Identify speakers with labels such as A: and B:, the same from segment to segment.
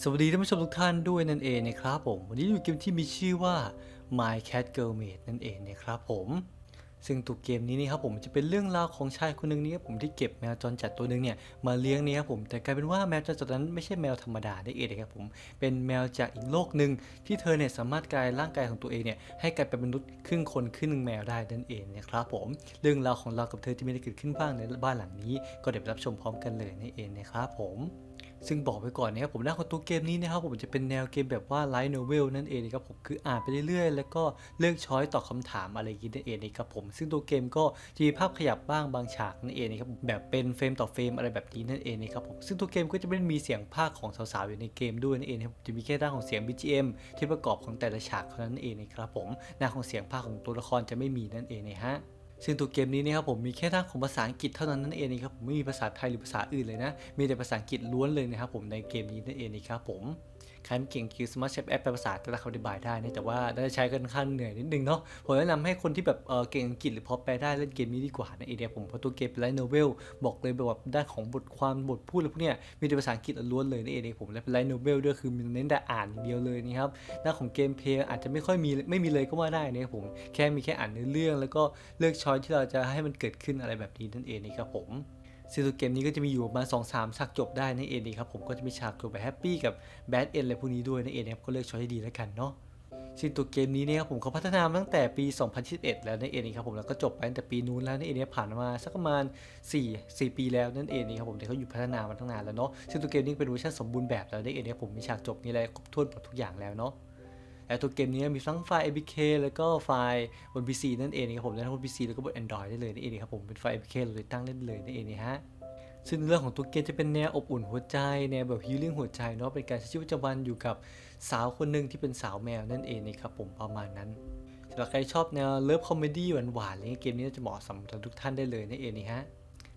A: สวัสดีท่านผู้ชมทุกท่านด้วยนั่นเองนะครับผม วันนี้อยู่เกมที่มีชื่อว่า My Cat Girl Maid นั่นเองนะครับผมซึ่งตัวเกมนี้นี่ครับผมจะเป็นเรื่องราวของชายคนหนึ่งนี่ครับผมที่เก็บแมวจรจัดตัวหนึ่งเนี่ยมาเลี้ยงนี่ครับผมแต่กลายเป็นว่าแมวจรจัดนั้นไม่ใช่แมวธรรมดาได้เองนะครับผมเป็นแมวจากอีกโลกหนึ่งที่เธอเนี่ยสามารถกลายร่างกายของตัวเองเนี่ยให้กลายเป็นมนุษย์ครึ่งคนครึ่งแมวได้นั่นเองนะครับผมเรื่องราวของเรากับเธอที่ไม่ได้เกิดขึ้นบ้างในบ้านหลังนี้ ก็เดี๋ยวไปรับชมพร้อมกันเลยนั่นเองนะครับผม ซึ่งบอกไปก่อนนะครับผมหน้าของตัวเกมนี้นะครับผมจะเป็นแนวเกมแบบว่าไลท์โนเวลนั่นเองนะครับผมคืออ่านไปเรื่อยๆ แล้วก็เลือกช้อยตอบคำถามอะไรอย่างนี้นั่นเองนะครับผมซึ่งตัวเกมก็จะมีภาพขยับบ้างบางฉากนั่นเองนะครับแบบเป็นเฟรมต่อเฟรมอะไรแบบนี้นั่นเองนะครับผมซึ่งตัวเกมก็จะไม่มีเสียงภาคของสาวๆอยู่ในเกมด้วยนั่นเองนะครับจะมีแค่ด้านของเสียง BGM ที่ประกอบของแต่ละฉากเท่านั้นเองนะครับผมหน้าของเสียงภาคของตัวละครจะไม่มีนั่นเองนะฮะ ซึ่งตัวเกมนี้นะครับผมมีแค่ด้างของภาษาอังกฤษเท่านั้นนั่นเองนะครับผมไม่มีภาษาไทยหรือภาษาอื่นเลยนะ มีแต่ภาษาอังกฤษล้วนเลยนะครับผมในเกมนี้นั่นเองนะครับผม ใครไม่เก่งคือสมารถใช้แอปแปลภาษาแต่ละคำอธิบายได้นะแต่ว่าน่าจะใช้กันค่อนข้างเหนื่อยนิดนึงเนาะผมแนะนำให้คนที่แบบเออเก่งอังกฤษหรือพอแปลได้เล่นเกมนี้ดีกว่านั่นเองนะครับผมเพราะตัวเกมเป็นไลท์โนเวลบอกเลยแบบด้านของบทความบทพูดอะไรพวกเนี้ยมีแต่ภาษาอังกฤษล้วนเลยนั่เองนะครับผมและเป็นไลท์โนเวลด้วยคือมันเน้นแต่อ่านอย่างเดียวเลยนะครับด้านของเกมเพลย์อาจจะไม่ค่อยมีไม่มีเลยก็ว่าได้นะครับผมแค่มีแค่อ่านเนื้อเรื่อง แล้วก็เลือกช้อยที่เราจะให้มันเกิดขึ้นอะไรแบบนี้นั่นเองนะครับผม ซึ่งตัวเกมนี้ก็จะมีอยู่ประมาณสองสามฉากจบได้นั่นเองนะครับผมก็จะมีฉากจบแบบแฮปปี้กับแบดเอ็นอะไรพวกนี้ด้วยนั่นเองนะครับก็เลือกช้อยให้ดีแล้วกันเนาะซึ่งตัวเกมนี้เนี่ยครับผมเขาพัฒนามาตั้งแต่ปี 2021 แล้วนั่นเองนะครับผมแล้วก็จบไปตั้งแต่ปีนู้นแล้วนั่นเองเนี่ยผ่านมาสักประมาณ 4 4 ปีแล้วนั่นเองนะครับผมที่เขาอยู่พัฒนามาตั้งนานแล้วเนาะซึ่งตัวเกมนี้เป็นเวอร์ชันสมบูรณ์แบบแล้วนั่นเองนะครับผมมีฉากจบมีอะไรครบถ้วนหมดทุกอย่างแล้วเนาะ ต่ตัวเกมนี้มีทั้งไฟล์ APK แล้วก็ไฟล์บน PC นั่นเองนะครับผมและทั้งบน PC แล้วก็บน Android ได้เลยนั่นเองครับผมเป็นไฟล์ APK เราเลยตั้งเล่นเลยนั่นเองนะฮะซึ่งเรื่องของตัวเกมจะเป็นแนวอบอุ่นหัวใจแนวแบบฮิลลิ่งหัวใจเนาะเป็นการใช้ชีวิตประจำวันอยู่กับสาวคนหนึ่งที่เป็นสาวแมวนั่นเองนะครับผมประมาณนั้นสำหรับใครชอบแนวเลิฟคอมเมดี้หวานๆอะไรเงี้ยเกมนี้จะเหมาะสำหรับทุกท่านได้เลยนั่นเองนะฮะ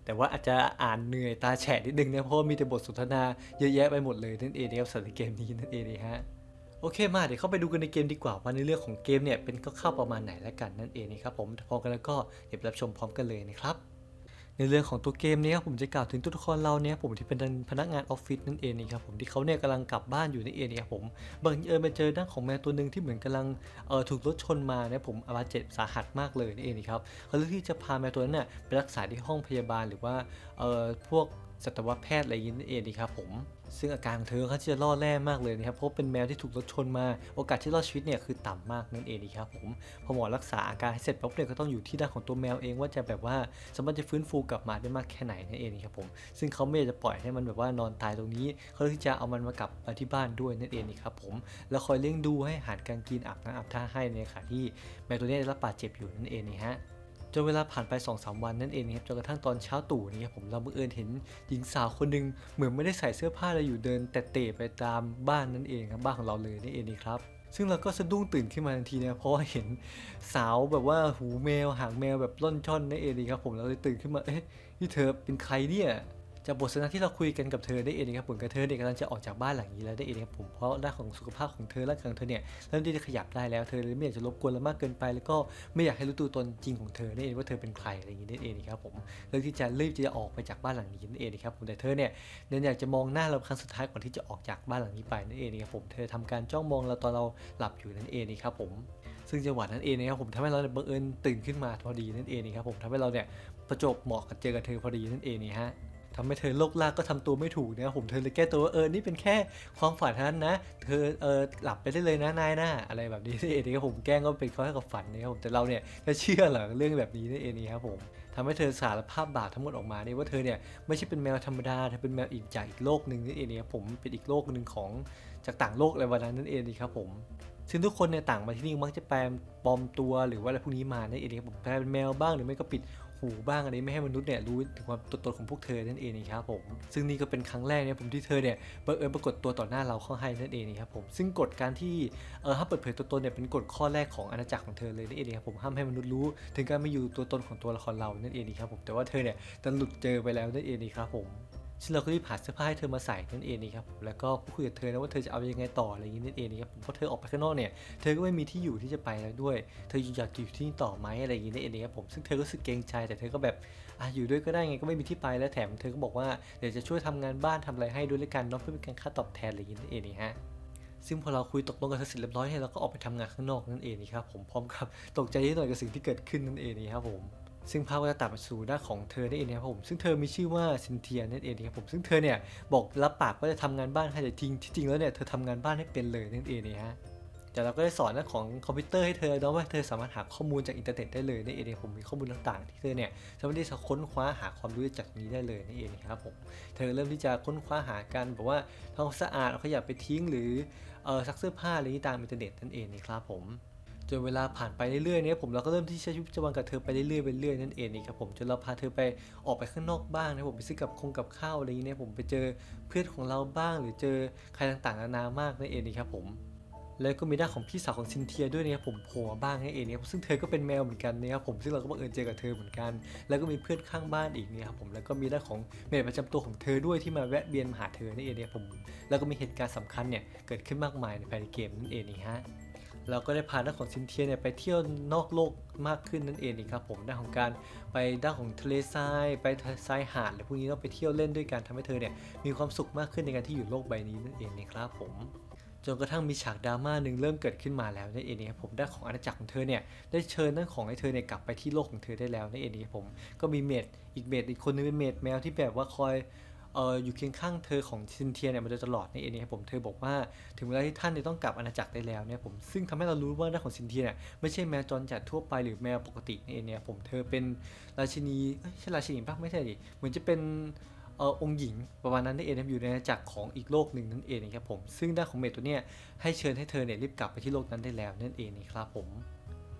A: แต่ว่าอาจจะอ่านเหนื่อยตาแฉะนิดนึงนะเพราะว่ามีแต่บทสนทนาเยอะแยะไปหมดเลยนั่นเองนะครับสำหรับเกมนี้นั่นเองนะฮะ อเคมาเดี๋ยวเข้าไปดูกันในเกมดีกว่าว่าในเรื่องของเกมเนี่ยเป็นคร่าวๆประมาณไหนแล้วกันนั่นเองนะครับผมพร้อมกันแล้วก็เดี๋ยวรับชมพร้อมกันเลยนะครับในเรื่องของตัวเกมเนี้ผมจะกล่าวถึงตัวละครเราเนี่ยผมที่เป็นพนักงานออฟฟิศนั่นเองนะครับผมที่เขาเนี่ยกำลังกลับบ้านอยู่นั่นเองนะครับผมบังเอิญไปเจอด้านของแมวตัวหนึ่งที่เหมือนกำลังเอ่อถูกรถชนมาเนี่ยผมบาดเจ็บสาหัสมากเลยนั่นเองนะครับเขาเลือกที่จะพาแมวตัวนั้นเนี่ยไปรักษาที่ห้องพยาบาลหรือว่าเอ่อพวกสัตวแพทย์อะไรอย่างนี้นั่นเองดีครับผม ซึ่งอาการของเธอเขาจะรอดแร่มากเลยนะครับเพราะเป็นแมวที่ถูกรถชนมาโอกาสที่รอดชีวิตเนี่ยคือต่ำมากนั่นเองดีครับผมพอหมอรักษาอาการให้เสร็จปุ๊บเนี่ยก็ต้องอยู่ที่ด้านของตัวแมวเองว่าจะแบบว่าสามารถจะฟื้นฟูกลับมาได้มากแค่ไหนนั่นเองครับผมซึ่งเขาไม่อยากจะปล่อยให้มันแบบว่านอนตายตรงนี้เขาเลยที่จะเอามันมากลับมาที่บ้านด้วยนั่นเองครับผมแล้วคอยเลี้ยงดูให้อาหารการกินอาบน้ำอาบท่าให้ในขณะที่แมวตัวนี้ได้รับบาดเจ็บอยู่นั่นเองนี่ฮะ จนเวลาผ่านไป2อสวันนั่นเองครับจนกระทั่งตอนเช้าตู่นี่ครับผมเราบังเอิญเห็นหญิงสาวคนหนึ่งเหมือนไม่ได้ใส่เสื้อผ้าอะไรอยู่เดินแต่เตะไปตามบ้านนั่นเองครับบ้านของเราเลยนั่นเองนี่ครับซึ่งเราก็สะดุ้งตื่นขึ้นมาทันทีนะเพราะว่าเห็นสาวแบบว่าหูแมวหางแมวแบบล่อนช่อนนั่นเองนี่ครับผมเราเลยตื่นขึ้นมาเอ๊ะนี่เธอเป็นใครเนี่ย จากบทสนทนาที่เราคุยกันกับเธอได้เองนะครับผมกับเธอเนี่ยกำลังจะออกจากบ้านหลังนี้แล้วได้เองครับผมเพราะด้านของสุขภาพของเธอร่างกายของเธอเนี่ยเริ่มที่จะขยับได้แล้วเธอเลยไม่อยากจะรบกวนเรามากเกินไป แล้วก็ไม่อยากให้รู้ตัวตนจริงของเธอนั่นเองว่าเธอเป็นใครอะไรอย่างนี้นั่นเองนะครับผมเลือกที่จะรีบจะออกไปจากบ้านหลังนี้นั่นเองนะครับผมแต่เธอเนี่ยเน้นอยากจะมองหน้าเราครั้งสุดท้ายก่อนที่จะออกจากบ้านหลังนี้ไปนั่นเองนะครับผมเธอทำการจ้องมองเราตอนเราหลับอยู่นั่นเองนะครับผมซึ่งจังหวะนั้นเองนะครับผมทำให้เราบังเอิญตื่นขึ้นมาพอดีนั่นเองนะครับผมทำให้เราเนี่ยประจบเหมาะกับเจอกับเธอพอดีนั่นเองนี่ฮะ ทำให้เธอโลกลากก็ทำตัวไม่ถูกนะผมเธอเลยแก้ตัวว่าเออนี่เป็นแค่ความฝันเท่านั้นนะ เธอเออหลับไปได้เลยนะนายนะอะไรแบบนี้นี่เองนะครับผมแกล้งก็เป็นข้อให้กับฝันนะครับผมแต่เราเนี่ยจะเชื่อเหรอเรื่องแบบนี้นั่เองนี่ครับผมทำให้เธอสารภาพบาปทั้งหมดออกมาเนี่ยว่าเธอเนี่ยไม่ใช่เป็นแมวธรรมดาเธอเป็นแมวอีกจากอีกโลกหนึ่งนั่นเองนะครับผมเป็นอีกโลกหนึ่งของจากต่างโลกอะไรวันนั้นนั่นเองนี่ครับผมซึ่งทุกคนเนี่ยต่างมาที่นี่มักจะแปลงปลอมตัวหรือว่าอะไรพวกนี้มานั่นเองครับผมแปลเป็นแมวบ้างหรือไม่ก็ปิด หูบ้างอะไรไม่ให้มนุษย์เนี่ยรู้ถึงความตัวตนของพวกเธอนั่นเองนะครับผม ซึ่งนี่ก็เป็นครั้งแรกเนี่ยผมที่เธอเนี่ยบังเอิญปรากฏตัวต่อหน้าเราเข้าให้นั่นเองนะครับผม ซึ่งกฎการที่เออห้ามเปิดเผยตัวตนเนี่ยเป็นกฎข้อแรกของอาณาจักรของเธอเลยนั่นเองครับผมห้ามให้มนุษย์รู้ ถึงการไม่อยู่ตัวตนของตัวละครเรานั่นเองนะครับผมแต่ว่าเธอเนี่ยดันหลุดเจอไปแล้วนั่นเองนะครับผม ซึ่งเราก็รีบหาเสื้อผ้าให้เธอมาใส่นั่นเองนะครับผมแล้วก็พูดคุยกับเธอนะว่าเธอจะเอายังไงต่ออะไรอย่างนี้นั่นเองนะครับผมเพราะเธอออกไปข้างนอกเนี่ยเธอก็ไม่มีที่อยู่ที่จะไปแล้วด้วย เธออยากอยู่ที่นี่ต่อไหมอะไรอย่างนี้นั่นเองนะครับผมซึ่งเธอก็รู้สึกเกรงใจแต่เธอก็แบบอะอยู่ด้วยก็ได้ไงก็ไม่มีที่ไปแล้วแถมเธอก็บอกว่าเดี๋ยวจะช่วยทำงานบ้านทำอะไรให้ด้วยแล้วกันเนาะเพื่อเป็นการค่าตอบแทนอะไรอย่างนี้นั่นเองนะฮะซึ่งพอเราคุยตกลงกันเสร็จเรียบร้อยเนี่ยเราก็ออกไปทำงานข้างนอกนั่นเองนะครับผมพร้อมกับตกใจนิดหน่อยกับสิ่งที่เกิดขึ้นนั่นเองนะครับผม ซึ่งภาพก็จะตัดมาสู่ด้าของเธอนั่นเองนะครับผม ซึ่งเธอมีชื่อว่าซินเทียนั่นเองนะครับผม ซึ่งเธอเนี่ยบอกรับปากว่าจะทำงานบ้านให้แต่จริงที่จริงแล้วเนี่ยเธอทำงานบ้านให้เป็นเลยนั่นเองนะฮะแต่เราก็ได้สอนเรื่องของคอมพิวเตอร์ให้เธอเนาะว่าเธอสามารถหาข้อมูลจากอินเทอร์เน็ตได้เลยนั่นเองนะผมมีข้อมูลต่างๆ ที่เธอเนี่ยสามารถที่จะค้นคว้าหาความรู้จากตรงนี้ได้เลยนั่นเองนะครับผมเธอเริ่มที่จะค้นคว้าหากันแบบว่าทำความสะอาดเอาขยะไปทิ้งหรือเออซักเสื้อผ้าอะไรนี้ตามอินเทอร์เน็ตนั่นเองนะครับผม จนเวลาผ่านไปเรื่อยๆเนี่ยผมเราก็เริ่มที่ใช้ชีวิตประจำวันกับเธอไปเรื่อยๆไปเรื่อยๆนั่นเองนี่ครับผมจนเราพาเธอไปออกไปข้างนอกบ้างนะผมไปซื้อกับคงกับข้าวอะไรอย่างเงี้ยผมไปเจอเพื่อนของเราบ้าง หรือเจอใครต่างๆนานามากนั่นเองนี่ครับผมแล้วก็มีด้านของพี่สาวของซินเทียด้วยนะครับผมโผล่มาบ้างนั่นเองนะครับซึ่งเธอก็เป็นแมวเหมือนกันนะครับผมซึ่งเราก็บังเอิญเจอกับเธอเหมือนกัน แล้วก็มีเพื่อนข้างบ้านอีกนะครับผมแล้วก็มีด้านของเมดประจำตัวของเธอด้วยที่มาแวะเวียนมาหาเธอนั่นเองนะครับผมแล้วก็มีเหตุการณ์สำคัญเนี่ยเกิดขึ้นมากมายในภายในเกมนั่นเองนี่ฮะ เราก็ได้พาด้านของซินเทียเนี่ยไปเที่ยวนอกโลกมากขึ้นนั่นเองครับผมด้านของการไปด้านของทะเลทรายไปทรายหาดอะไรพวกนี้เราไปเที่ยวเล่นด้วยกันทำให้เธอเนี่ยมีความสุขมากขึ้นในการที่อยู่โลกใบนี้นั่นเองนะครับผมจนกระทั่งมีฉากดราม่าหนึ่งเริ่มเกิดขึ้นมาแล้วนั่นเองครับผมด้านของอาณาจักรของเธอเนี่ยได้เชิญด้านของให้เธอเนี่ยกลับไปที่โลกของเธอได้แล้วนั่นเองครับผมก็มีเมดอีกเมดอีกคนนึงเป็นเมดแมวที่แบบว่าคอย เอออยู่เคียงข้างเธอของซินเทียเนี่ยมาโดยตลอดนั่นเองนะครับผมเธอบอกว่าถึงเวลาที่ท่านเนี่ยต้องกลับอาณาจักรได้แล้วเนี่ยผมซึ่งทำให้เรารู้ว่าด้านของซินเทียเนี่ยไม่ใช่แมวจรจัดทั่วไปหรือแมวปกตินั่นเองเนี่ยผมเธอเป็นราชินีใช่ราชินีปะไม่ใช่ดิเหมือนจะเป็นเออองหญิงประมาณนั้นนั่นเองนะครับอยู่ในอาณาจักรของอีกโลกหนึ่งนั่นเองนะครับผมซึ่งด้านของเมดตัวเนี้ยให้เชิญให้เธอเนี่ยรีบกลับไปที่โลกนั้นได้แล้วนั่นเองนะครับผม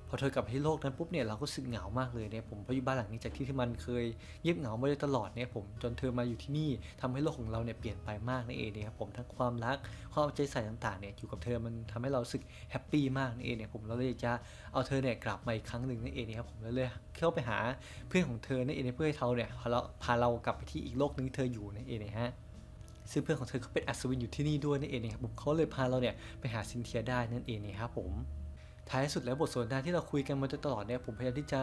A: พอเธอกลับไปที่โลกนั้นปุ๊บเนี่ยเราก็รู้สึกเหงามากเลยเนี่ยผมเพราะอยู่บ้านหลังนี้จากที่ที่มันเคยเงียบเหงามาโดยตลอดเนี่ยผมจนเธอมาอยู่ที่นี่ทำให้โลกของเราเนี่ยเปลี่ยนไปมากนั่นเองนะครับผมทั้งความรักความเอาใจใส่ต่างๆเนี่ยอยู่กับเธอมันทำให้เราสึกแฮปปี้มากนั่นเองเนี่ยผมเราเลยจะเอาเธอเนี่ยกลับมาอีกครั้งหนึ่งนั่นเองนะครับผมแล้วเลยเข้าไปหาเพื่อนของเธอนั่นเองเพื่อให้เขาเนี่ยพาเราพาเรากลับไปที่อีกโลกหนึงที่เธออยู่นั่นเองนะฮะซึ่งเพื่อนของเธอเขาเป็นอัศวินอยู่ที่นี่ด้วยนั่นเองนะครับผมเขาเลยพาเราเนี่ยไปหาซินเทียได้นั่นเองนะครับผม ท้ายสุดแล้วบทสนทนาที่เราคุยกันมาตลอดเนี่ยผมพยายามที่จะ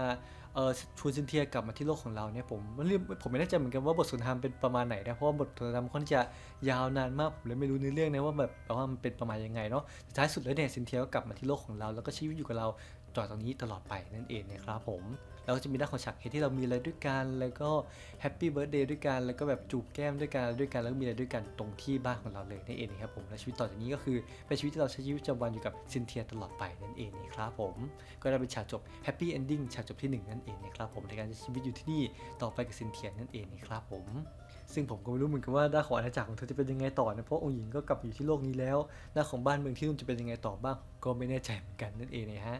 A: เอ่อชวนซินเทียกลับมาที่โลกของเราเนี่ยผมมันเรียผมไม่แน่ใจเหมือนกันว่าบทสนทนาเป็นประมาณไหนนะเพราะว่าบทสนทนาค่อนข้าจะยาวนานมากผมเลยไม่รู้เนื้อเรื่องนะว่าแบบแปลว่ามันเป็นประมาณยังไงเนาะท้ายสุดแล้วเนี่ยซินเทียก็กลับมาที่โลกของเรา แล้วก็ชีวิตอยู่กับเราต่อตรงนี้ตลอดไปนั่นเองนะครับผม แล้วก็จะมีด้านของฉากเฮดที่เรามีอะไรด้วยกัน แล้วก็แฮปปี้เบิร์ดเดย์ด้วยกัน แล้วก็แบบจูบแก้มด้วยกันด้วยกัน แล้วก็มีอะไรด้วยกันตรงที่บ้านของเราเลยนั่นเองนะครับผมและชีวิตต่อจากนี้ก็คือเป็นชีวิตที่เราใช้ชีวิตประจำวันอยู่กับซินเทียตลอดไปนั่นเองนะครับผมก็ได้เป็นฉากจบแฮปปี้เอนดิ้งฉากจบที่หนึ่งนั่นเองนะครับผมในการใช้ชีวิตอยู่ที่นี่ต่อไปกับซินเทียนั่นเองนะครับผมซึ่งผมก็ไม่รู้เหมือนกันว่าด้านของอาณาจักรของเธอจะเป็นยังไงต่อนะเพราะองค์หญิงก็กลับอยู่ที่โลกนี้แล้วด้านของบ้านเมืองที่นู่นจะเป็นยังไงต่อบ้างก็ไม่แน่ใจเหมือนกันนั่นเองนะฮะ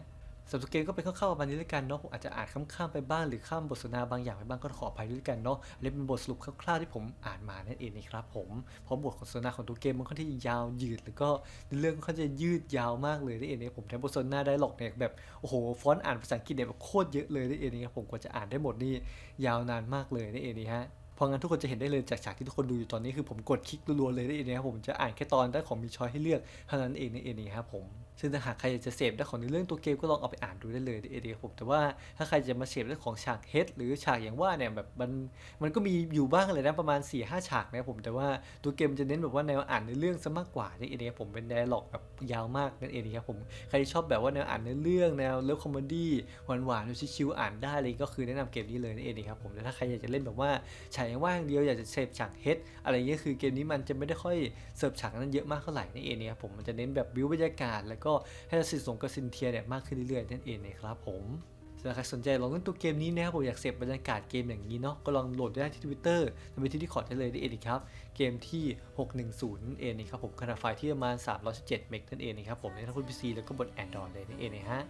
A: สำหรับเกมก็เป็นคร่าวๆประมาณนี้แล้วกันเนาะผมอาจจะอ่านข้ามๆไปบ้างหรือข้ามบทสนทนาบางอย่างไปบ้างก็ขออภัยด้วยกันเนาะอันนี้เป็นบทสรุปคร่าวๆที่ผมอ่านมานั่นเองนะครับผมเพราะบทสนทนาของตัวเกมมันค่อนข้างที่ยาวยืดแล้วก็เรื่องค่อนข้างจะยืดยาวมากเลยนั่นเองนะผมแถมบทสนทนาไดร็อกเนี่ยแบบโอ้โหฟอนต์อ่านภาษาอังกฤษเนี่ยแบบโคตรเยอะเลยนั่นเองนะครับผมกว่าจะอ่านได้หมดนี่ยาวนานมากเลยนั่นเองนะฮะเพราะงั้นทุกคนจะเห็นได้เลยจากฉากที่ทุกคนดูอยู่ตอนนี้คือผมกดคลิกรัวๆเลยนั่นเองนะครับผมจะอ่านแค่ตอนด้านของมีช้อยให้เลือกเท่านั้นเองนั่นเองนะครับผม ซึ่งถ้าหากใครอยากจะเสพด้านของในเรื่องตัวเกมก็ลองเอาไปอ่านดูได้เลยนั่นเองนะครับผมแต่ว่าถ้าใครจะมาเสพเรื่องของฉากเฮดหรือฉากอย่างว่าเนี่ยแบบมันมันก็มีอยู่บ้างเลยนะประมาณ4ี่ห้าฉากนะครับผมแต่ว่าตัวเกมมันจะเน้นแบบว่าแนวอ่านในเรื่องซะมากกว่านั่นเองนะครับผมเป็นไดอะล็อกแบบยาวมากนั่นเองครับผมใครที่ชอบแบบว่าแนวอ่านในเรื่องแนวเลิฟคอมเมดี้หวานๆชิวๆอ่านได้เลยก็คือแนะนำเกมนี้เลยนั่นเองครับผมแต่ถ้าใครอยากจะเล่นแบบว่าฉากอย่างว่าอย่างเดียวอยากจะเสพฉากเฮดอะไรเงี้ยคือเกมนี้มันจะไม่ได้ค่อยเสิร์ฟฉากนั้นเยอะมากเท่าไหร่นั่นเองครับผมมันจะเน้นแบบบิวบรรยากาศแล้วก็ให้เราสนิทสนมกับซินเทียเนี่ยมากขึ้นเรื่อยๆนั่นเองนะครับผมสำหรับใครสนใจลองเล่นตัวเกมนี้นะครับผมอยากเสพบรรยากาศเกมอย่างนี้เนาะก็ลองโหลดได้ที่ทวิตเตอร์ทวิตที่ที่ขอได้เลยนั่เองครับ เกมที่ 610นั่นเองนะครับผมขนาดไฟล์ที่ประมาณ 317 เมกนั่นเองนะครับผมในทั้งคุณ PC แล้วก็บน Android เลยนั่นเองนะฮะ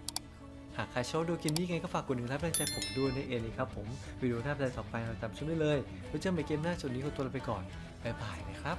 A: หากใครชอบดูเกมนี้ไงก็ฝากกดหนึ่งไลค์เป็นกำลังใจผมด้วยนั่นเองเลยครับผมวิดีโอหน้าเป็นต่อไปเราตามชมได้เลยไว้วเจอกันใหม่เกมหน้าจุดนี้ขอตัวลาไปก่อนบ๊ายบายนะครับ